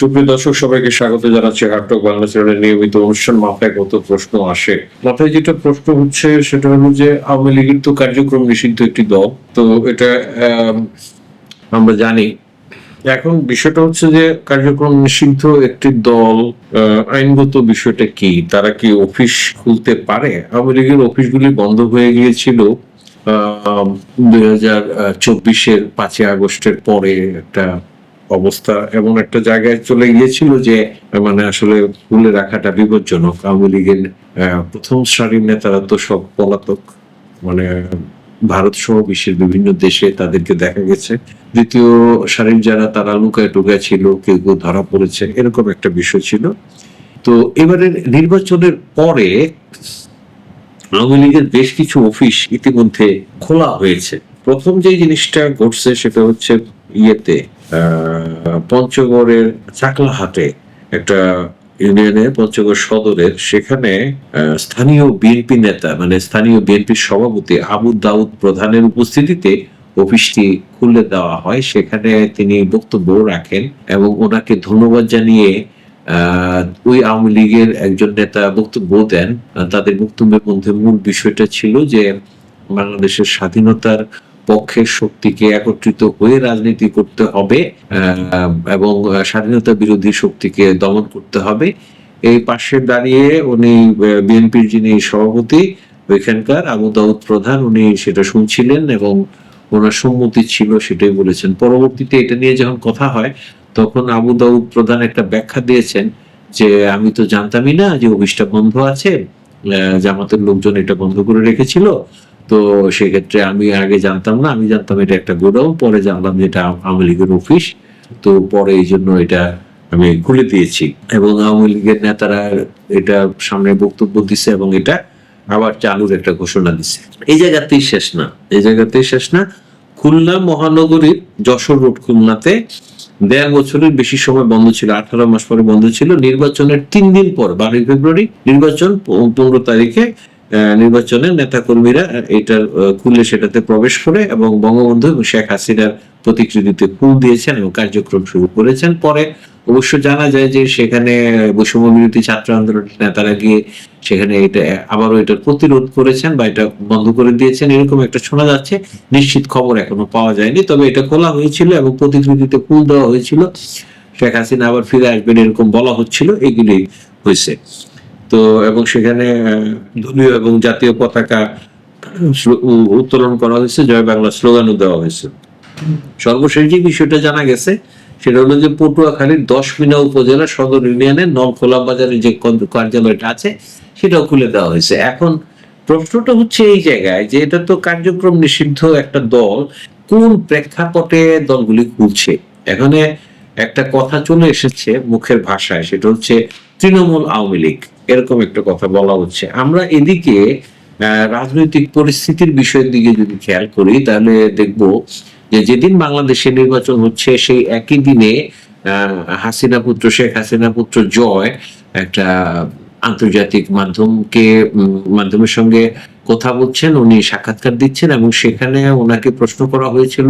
সুপ্রিয় দর্শক, সবাইকে স্বাগত জানাচ্ছি হাটক বাংলা চ্যানেলের নিয়মিত অনুষ্ঠান। মাথায় কত প্রশ্ন আসে। মাথায় যেটা প্রশ্ন হচ্ছে, সেটা হলো যে, আওয়ামী লীগের তো কার্যক্রম নিষিদ্ধ একটি দল। তো এটা আমরা জানি। এখন বিষয়টা হচ্ছে যে, কার্যক্রম নিষিদ্ধ একটি দল আইনগত বিষয়টা কি? তারা কি অফিস খুলতে পারে? আওয়ামী লীগের অফিসগুলি বন্ধ হয়ে গিয়েছিল আহ দুই হাজার চব্বিশের পাঁচই আগস্টের পরে একটা অবস্থা এমন একটা জায়গায় চলে গিয়েছিল যে মানে আসলে খুলে রাখাটা বিপজ্জনক। আওয়ামী লীগের প্রথম সারির নেতারা তো সব পলাতক মানে ভারত সহ বিশ্বের বিভিন্ন দেশে তাদেরকে দেখা গেছে। দ্বিতীয় সারির যারা, তারা লুকায় টুকায় ছিল, কেউ কেউ ধরা পড়েছে, এরকম একটা বিষয় ছিল। তো এবারের নির্বাচনের পরে আওয়ামী লীগের বেশ কিছু অফিস ইতিমধ্যে খোলা হয়েছে। প্রথম যে জিনিসটা ঘটছে সেটা হচ্ছে ইয়েতে পঞ্চগড়ের চাকলাহাটে একটা ইউনিয়নের পঞ্চগড় সদরের, সেখানে স্থানীয় বিএনপি নেতা মানে স্থানীয় বিএনপির সভাপতি আবু দাউদ প্রধানের উপস্থিতিতে অফিসটি খুলে দেওয়া হয়। সেখানে তিনি বক্তব্য রাখেন এবং ওনাকে ধন্যবাদ জানিয়ে ওই আওয়ামী লীগের একজন নেতা বক্তব্য দেন। তাদের বক্তব্যের মধ্যে মূল বিষয়টা ছিল যে, বাংলাদেশের স্বাধীনতার পক্ষের শক্তিকে একত্রিত হয়ে রাজনীতি করতে হবে এবং স্বাধীনতা বিরোধী শক্তিকে দমন করতে হবে। এই পাশে দাঁড়িয়ে উনি বিএনপির যিনি সভাপতি, ওইখানকার আবু দাউদ প্রধান, উনি সেটা শুনছিলেন এবং ওনার সম্মতি ছিল সেটাই বলেছেন। পরবর্তীতে এটা নিয়ে যখন কথা হয়, তখন আবু দাউদ প্রধান একটা ব্যাখ্যা দিয়েছেন যে, আমি তো জানতামই না যে অফিসটা বন্ধ আছে জামাতের লোকজন এটা বন্ধ করে রেখেছিল। তো সেক্ষেত্রে আমি আগে জানতাম না, আমি জানতাম এটা একটা গোডাউন, পরে জানলাম যে এটা আওয়ামী লীগের অফিস, তো পরে এই জন্য এটা আমি খুলে দিয়েছি। এবং আওয়ামী লীগের নেতারা এটা সামনে বক্তব্য দিছে এবং এটা আবার চালুর একটা ঘোষণা দিছে। এই জায়গাতেই শেষ না, এই জায়গাতেই শেষ না। খুলনা মহানগরীর যশোর রোড খুলনাতে দেড় বছরের বেশি সময় বন্ধ ছিল, আঠারো মাস পরে বন্ধ ছিল। নির্বাচনের তিন দিন পর, বারোই ফেব্রুয়ারি, নির্বাচন পনেরো তারিখে আহ, নির্বাচনে নেতাকর্মীরা এটা আহ, খুলে সেটাতে প্রবেশ করে এবং বঙ্গবন্ধু এবং শেখ হাসিনার প্রতিকৃতিতে ফুল দিয়েছেন এবং কার্যক্রম শুরু করেছেন। পরে অবশ্য জানা যায় যে সেখানে বৈষম্য বিরোধী ছাত্র আন্দোলনের নেতারা গিয়ে সেখানে এটা আবারও এটার প্রতিরোধ করেছেন বা এটা বন্ধ করে দিয়েছেন। এরকম একটা শোনা যাচ্ছে। নিশ্চিত খবর এখনও পাওয়া যায়নি। তবে এটা খোলা হয়েছিল এবং প্রতিকৃতিতে ফুল দেওয়া হয়েছিল। শেখ হাসিনা আবার ফিরে আসবেন এরকম বলা হচ্ছিল। এগুলি হয়েছে। তো, এবং সেখানে দলীয় এবং জাতীয় পতাকা উত্তোলন করা হয়েছে, জয় বাংলা স্লোগানও দেওয়া হয়েছে। সর্বশেষ যে বিষয়টা জানা গেছে, সেটা হলো যে পটুয়াখালীর দশ মিনা উপজেলা সদর ইউনিয়নের নলখোলা বাজারে যে কার্যালয়টা আছে, সেটাও খুলে দেওয়া হয়েছে। এখন প্রশ্নটা হচ্ছে এই জায়গায় যে এটা তো কার্যক্রম নিষিদ্ধ একটা দল, কোন প্রেক্ষাপটে দলগুলি খুলছে? এখানে একটা কথা চলে এসেছে মুখের ভাষায়, সেটা হচ্ছে তৃণমূল আওয়ামী লীগ। এরকম একটা কথা বলা হচ্ছে। আমরা এদিকে রাজনৈতিক পরিস্থিতির বিষয়ের দিকে যদি খেয়াল করি, তাহলে দেখব যে যেদিন বাংলাদেশে নির্বাচন হচ্ছে, সেই একই দিনে হাসিনা পুত্র, শেখ হাসিনা পুত্র জয় একটা আন্তর্জাতিক মাধ্যমকে মাধ্যমের সঙ্গে কথা বলছেন, উনি সাক্ষাৎকার দিচ্ছেন এবং সেখানে ওনাকে প্রশ্ন করা হয়েছিল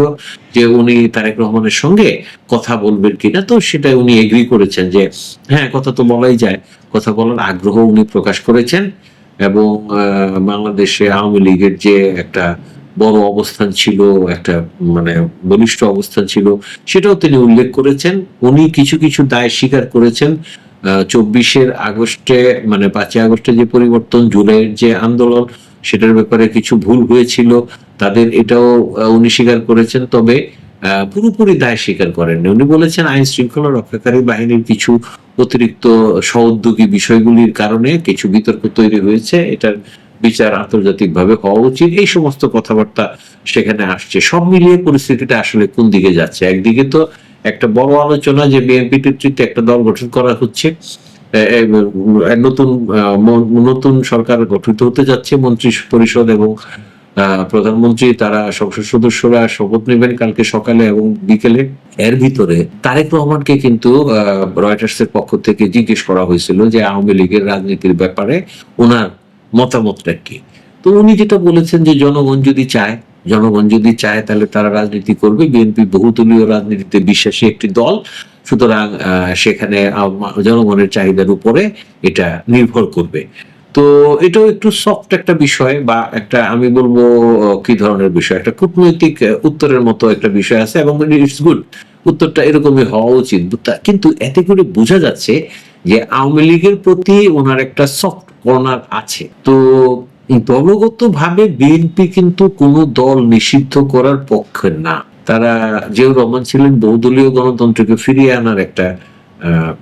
যে উনি তারেক রহমানের সঙ্গে কথা বলবেন কিনা। তো সেটা উনি এগ্রি করেছেন যে হ্যাঁ কথা তো বলাই যায়। কথা বলার আগ্রহ উনি প্রকাশ করেছেন এবং বাংলাদেশে আওয়ামী লীগের যে একটা বড় অবস্থান ছিল, একটা মানে বলিষ্ঠ অবস্থান ছিল, সেটাও তিনি উল্লেখ করেছেন। উনি কিছু কিছু দায় স্বীকার করেছেন। চব্বিশের আগস্টে মানে পাঁচই আগস্টে যে পরিবর্তন, জুলাইয়ের যে আন্দোলন সেটার ব্যাপারে কিছু ভুল হয়েছিল, তাদের এটাও উনি স্বীকার করেছেন। তবে পুরোপুরি দায় স্বীকার করেননি। উনি বলেছেন আইন শৃঙ্খলা রক্ষাকারী বাহিনীর কিছু অতিরিক্ত সহোদ্যোগী বিষয়গুলির কারণে কিছু বিতর্ক তৈরি হয়েছে। এটার বিচার আন্তর্জাতিকভাবে হওয়া উচিত। এই সমস্ত কথাবার্তা সেখানে আসছে। সব মিলিয়ে পরিস্থিতিটা আসলে কোন দিকে যাচ্ছে? একদিকে তো একটা বড় আলোচনা যে বিএনপি নেতৃত্বে একটা দল গঠন করা হচ্ছে। নতুন নতুন সরকার গঠিত হতে যাচ্ছে মন্ত্রী পরিষদ এবং প্রধানমন্ত্রী, তারা সংসদ সদস্যরা শপথ নেবেন কালকে সকালে এবং বিকেলে। এর ভিতরে তারেক রহমানকে কিন্তু রয়টার্স এর পক্ষ থেকে জিজ্ঞেস করা হয়েছিল যে আওয়ামী লীগের রাজনীতির ব্যাপারে ওনার মতামতটা কি? তো উনি যেটা বলেছেন যে জনগণ যদি চায়, জনগণ যদি চায় তাহলে তারা রাজনীতি করবে। বিএনপি বহুদলীয় রাজনীতিতে বিশ্বাসী একটি দল। সুতরাং সেখানে জনগণের চাহিদার উপরে এটা নির্ভর করবে। তো এটাও একটু সফট একটা বিষয় বা একটা আমি বলব কি ধরনের বিষয়? একটা কূটনৈতিক উত্তরের মতো একটা বিষয় আছে এবং ইটস গুড উত্তরটা এরকমই হওয়া উচিত। কিন্তু এতে করে বোঝা যাচ্ছে যে আওয়ামী লীগের প্রতি ওনার একটা সফট কর্নার আছে। তো দলগত ভাবে বিএনপি কিন্তু কোনো দল নিষিদ্ধ করার পক্ষে না। তারা জিয়াউর রহমান ছিলেন বহুদলীয় গণতন্ত্রকে ফিরিয়ে আনার একটা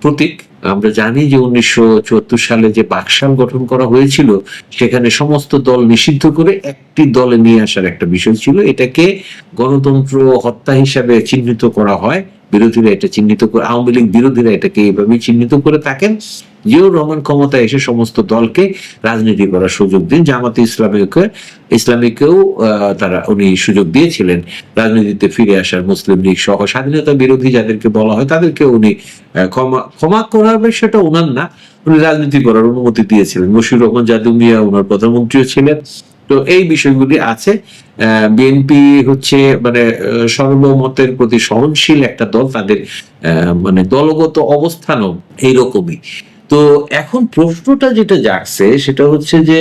প্রতীক। আমরা জানি যে উনিশশো চুয়াত্তর সালে যে বাকশাল গঠন করা হয়েছিল, সেখানে সমস্ত দল নিষিদ্ধ করে একটি দলে নিয়ে আসার একটা বিষয় ছিল। এটাকে গণতন্ত্র হত্যা হিসাবে চিহ্নিত করা হয়। বিরোধীরা এটা চিহ্নিত করে, আওয়ামী লীগ বিরোধীরা এটাকে এইভাবেই চিহ্নিত করে থাকেন। জিয়াউর রহমান ক্ষমতায় এসে সমস্ত দলকে রাজনীতি করার সুযোগ দিন জামাতে ইসলামীকে, ইসলামীকেও তারা, উনি সুযোগ দিয়েছিলেন রাজনীতিতে ফিরে আসার মুসলিম লীগ সহ স্বাধীনতা বিরোধী যাদেরকে বলা হয় তাদেরকে উনি ক্ষমা ক্ষমা করার বিষয়টা ওনার না, উনি রাজনীতি করার অনুমতি দিয়েছিলেন। মশিউর রহমান জাদু মিয়া ওনার প্রধানমন্ত্রীও ছিলেন। তো এই বিষয়গুলি আছে। বিএনপি হচ্ছে মানে সর্বমতের প্রতি সহনশীল একটা দল, তাদের মানে দলগত অবস্থানও এইরকমই। তো এখন প্রশ্নটা যেটা জাগছে সেটা হচ্ছে যে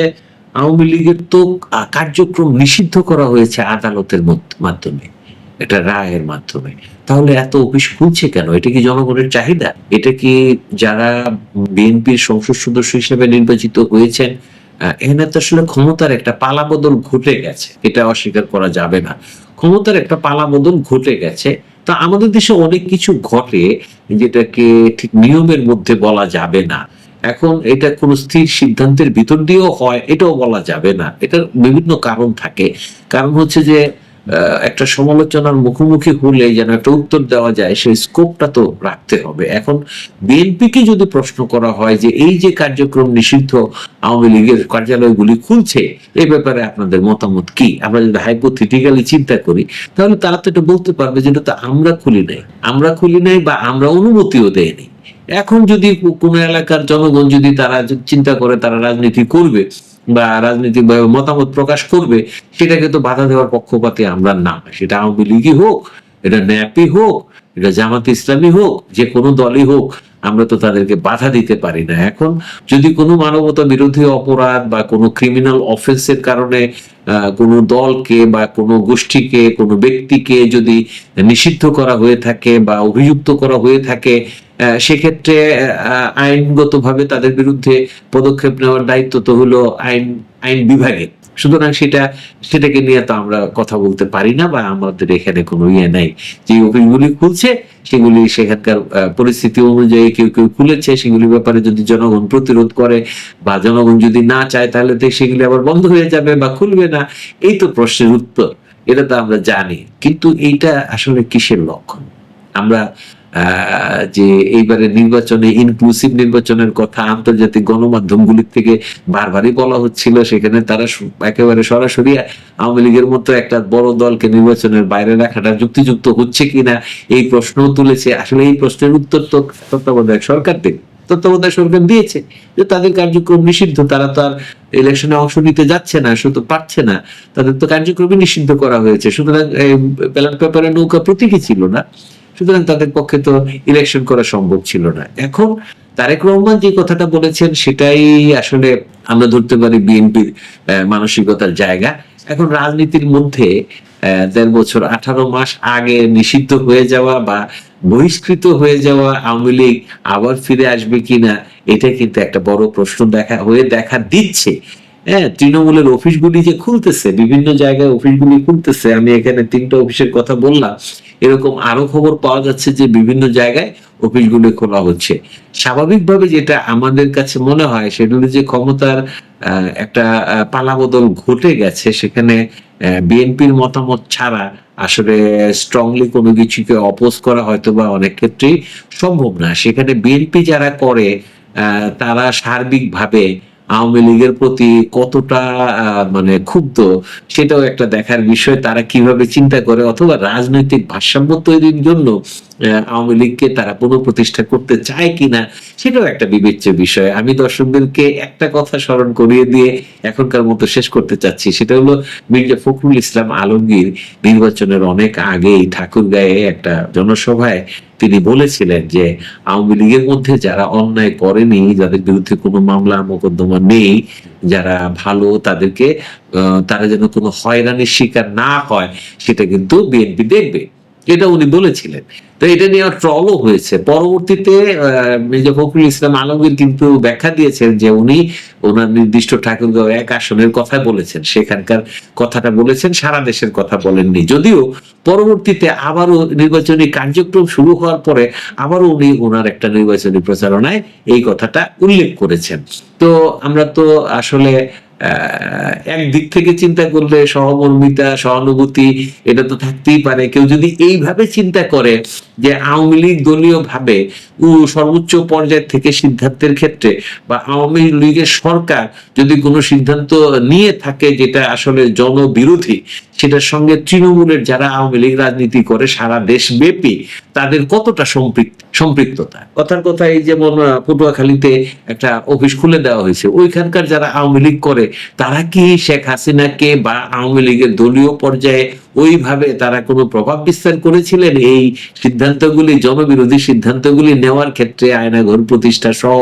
আওয়ামী লীগের তো কার্যক্রম নিষিদ্ধ করা হয়েছে আদালতের মাধ্যমে এটা রায়ের মাধ্যমে। তাহলে এত অফিস খুলছে কেন? এটা কি জনগণের চাহিদা? এটা কি যারা বিএনপির সংসদ সদস্য হিসেবে নির্বাচিত হয়েছেন এখানে তো আসলে ক্ষমতার একটা পালাবদল ঘটে গেছে। এটা অস্বীকার করা যাবে না। ক্ষমতার একটা পালাবদল ঘটে গেছে। তা আমাদের দেশে অনেক কিছু ঘটে যেটাকে ঠিক নিয়মের মধ্যে বলা যাবে না। এখন এটা কোনো স্থির সিদ্ধান্তের ভিতর দিয়েও হয়, এটাও বলা যাবে না। এটার বিভিন্ন কারণ থাকে। কারণ হচ্ছে যে একটা সমালোচনার মুখোমুখি হলে যেন একটা উত্তর দেওয়া যায়, সেই স্কোপটা তো রাখতে হবে। এখন বিএনপিকে যদি প্রশ্ন করা হয় যে এই যে কার্যক্রম নিষিদ্ধ আওয়ামী লীগের কার্যালয়গুলি খুলছে এই ব্যাপারে আপনাদের মতামত কি? আমরা যদি হাইপোথেটিক্যালি চিন্তা করি, তাহলে তারা তো এটা বলতে পারবে যেটা তো আমরা খুলি নাই। আমরা খুলি নাই বা আমরা অনুমতিও দেয়নি এখন যদি কোনো এলাকার জনগণ যদি তারা চিন্তা করে তারা রাজনীতি করবে বা রাজনৈতিক ভাবে মতামত প্রকাশ করবে, সেটা কিন্তু বাধা দেওয়ার পক্ষপাতে আমরা না। সেটা আওয়ামী লীগই হোক এটা ন্যাপই হোক, এটা জামাত ইসলামী হোক, যে কোনো দলই হোক, আমরা তো তাদেরকে বাধা দিতে পারি না। এখন যদি কোনো মানবতা বিরোধী অপরাধ বা কোনো ক্রিমিনাল অফেন্সের কারণে কোনো দলকে বা কোনো গোষ্ঠীকে, কোনো ব্যক্তিকে যদি নিষিদ্ধ করা হয়ে থাকে বা অভিযুক্ত করা হয়ে থাকে সেক্ষেত্রে আইনগতভাবে তাদের বিরুদ্ধে পদক্ষেপ নেওয়ার দায়িত্ব তো হলো আইন আইন বিভাগের। সুতরাং সেটা, সেটাকে নিয়ে তো আমরা কথা বলতে পারি না বা আমাদের এখানে কোনো ইয়ে নাই। যে অফিসগুলি খুলছে, সেগুলি সেখানকার পরিস্থিতি অনুযায়ী কেউ কেউ খুলেছে, সেগুলির ব্যাপারে যদি জনগণ প্রতিরোধ করে বা জনগণ যদি না চায়, তাহলে তো সেগুলি আবার বন্ধ হয়ে যাবে বা খুলবে না। এই তো প্রশ্নের উত্তর, এটা তো আমরা জানি। কিন্তু এইটা আসলে কিসের লক্ষণ? আমরা যে এইবারে নির্বাচনে ইনক্লুসিভ নির্বাচনের কথা আন্তর্জাতিক গণমাধ্যমগুলির থেকে বারবারই বলা হচ্ছিল, সেখানে তারা একেবারে সরাসরি আওয়ামী লীগের মতো একটা বড় দলকে নির্বাচনের বাইরে রাখাটা যুক্তিযুক্ত হচ্ছে কিনা, এই প্রশ্নও তুলেছে। আসলে এই প্রশ্নের উত্তর তো তত্ত্বাবধায়ক সরকার দেবে তত্ত্বাবধায়ক সরকার দিয়েছে যে তাদের কার্যক্রম নিষিদ্ধ, তারা তো আর ইলেকশনে অংশ নিতে যাচ্ছে না শুধু পারছে না। তাদের তো কার্যক্রমই নিষিদ্ধ করা হয়েছে। সুতরাং ব্যালট পেপারে নৌকা প্রতীকই ছিল না। সুতরাং তাদের পক্ষে তো ইলেকশন করা সম্ভব ছিল না। এখন তারেক রহমান যে কথাটা বলেছেন, সেটাই আসলে আমরা ধরতে পারি বিএনপির মানসিকতার জায়গা। এখন রাজনীতির মধ্যে দেড় বছর, আঠারো মাস আগে নিষিদ্ধ হয়ে যাওয়া বা বহিষ্কৃত হয়ে যাওয়া আওয়ামী লীগ আবার ফিরে আসবে কিনা, এটা কিন্তু একটা বড় প্রশ্ন দেখা, হয়ে দেখা দিচ্ছে। হ্যাঁ তৃণমূলের অফিসগুলি যে খুলতেছে, বিভিন্ন জায়গায় অফিসগুলি খুলতেছে, আমি এখানে তিনটা অফিসের কথা বললাম, এরকম আরও খবর পাওয়া যাচ্ছে যে বিভিন্ন জায়গায় অফিসগুলি খোলা হচ্ছে। স্বাভাবিকভাবে যেটা আমাদের কাছে মনে হয়, সেটা যে ক্ষমতার একটা পালাবদল ঘটে গেছে, সেখানে বিএনপির মতামত ছাড়া আসলে স্ট্রংলি কোনো কিছুকে অপোজ করা হয়তো বা অনেক ক্ষেত্রেই সম্ভব না। সেখানে বিএনপি যারা করে তারা সার্বিকভাবে আওয়ামী লীগের প্রতি কতটা মানে ক্ষুব্ধ, সেটাও একটা দেখার বিষয়। তারা কীভাবে চিন্তা করে? অথবা রাজনৈতিক ভারসাম্য তৈরির জন্য আওয়ামী লীগকে তারা পুনঃপ্রতিষ্ঠা করতে চায় কিনা, সেটাও একটা বিবেচ্য বিষয়। আমি দর্শকদেরকে একটা কথা স্মরণ করিয়ে দিয়ে এখনকার মতো শেষ করতে চাচ্ছি। সেটা হলো মির্জা ফখরুল ইসলাম আলমগীর নির্বাচনের অনেক আগেই ঠাকুরগাঁয়ে একটা জনসভায় তিনি বলেছিলেন যে আওয়ামী লীগের মধ্যে যারা অন্যায় করেনি, যাদের বিরুদ্ধে কোনো মামলা, মোকদ্দমা নেই, যারা ভালো, তাদেরকে তারা যেন কোনো হয়রানির শিকার না হয়, সেটা কিন্তু বিএনপি দেখবে। এটা উনি বলেছিলেন। তো এটা নিয়ে ট্রলও হয়েছে। পরবর্তীতে মির্জা ফখরুল ইসলাম আলমগীর কিন্তু ব্যাখ্যা দিয়েছেন যে উনি ওনার নির্দিষ্ট ঠাকুরগাঁও এক আসনের কথা বলেছেন। সেখানকার কথাটা বলেছেন, সারা দেশের কথা বলেননি। যদিও পরবর্তীতে আবারও নির্বাচনী কার্যক্রম শুরু হওয়ার পরে আবারও উনি ওনার একটা নির্বাচনী প্রচারণায় এই কথাটা উল্লেখ করেছেন। তো আমরা তো আসলে আহ, এক দিক থেকে চিন্তা করলে সহমর্মিতা সহানুভূতি এটা তো থাকতেই পারে। কেউ যদি এইভাবে চিন্তা করে যে আওয়ামী লীগ দলীয় ভাবে সর্বোচ্চ পর্যায় থেকে সিদ্ধান্তের ক্ষেত্রে বা আওয়ামী লীগের সরকার যদি কোনো সিদ্ধান্ত নিয়ে থাকে যেটা আসলে জনবিরোধী সেটার সঙ্গে তৃণমূলের যারা আওয়ামী লীগ রাজনীতি করে সারা দেশব্যাপী, তাদের কতটা সম্পৃক্ততা? কথার কথা এই যেমন পটুয়াখালীতে একটা অফিস খুলে দেওয়া হয়েছে। ওইখানকার যারা আওয়ামী লীগ করে, তারা কি শেখ হাসিনাকে বা আওয়ামী লীগের দলীয় পর্যায়ে ওইভাবে তারা কোনো প্রভাব বিস্তার করেছিলেন? এই সিদ্ধান্তগুলি, জনবিরোধী সিদ্ধান্তগুলি নেওয়ার ক্ষেত্রে আয়নাঘর প্রতিষ্ঠা সহ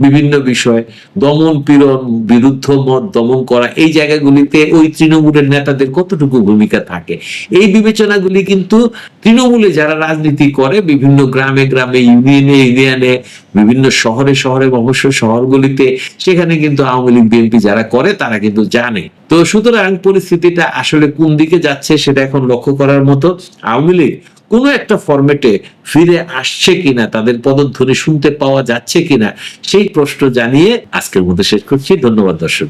বিভিন্ন বিষয়, দমন পীড়ন, বিরুদ্ধ মত, দমন করা, এই জায়গাগুলিতে ওই তৃণমূলের নেতাদের কতটুকু ভূমিকা থাকে? এই বিবেচনাগুলি কিন্তু তৃণমূলে যারা রাজনীতি করে, বিভিন্ন গ্রামে গ্রামে, ইউনিয়নে ইউনিয়নে, বিভিন্ন শহরে শহরে, অবশ্য শহরগুলিতে, সেখানে কিন্তু আওয়ামী লীগ, বিএনপি যারা করে, তারা কিন্তু জানে। তো সুতরাং পরিস্থিতিটা আসলে কোন দিকে যাচ্ছে, সেটা এখন লক্ষ্য করার মতো আওয়ামী লীগ কোনো একটা ফরম্যাটে ফিরে আসছে কিনা, তাদের পদধ্বনি শুনতে পাওয়া যাচ্ছে কিনা, সেই প্রশ্ন জানিয়ে আজকের মধ্যে শেষ করছি। ধন্যবাদ দর্শক।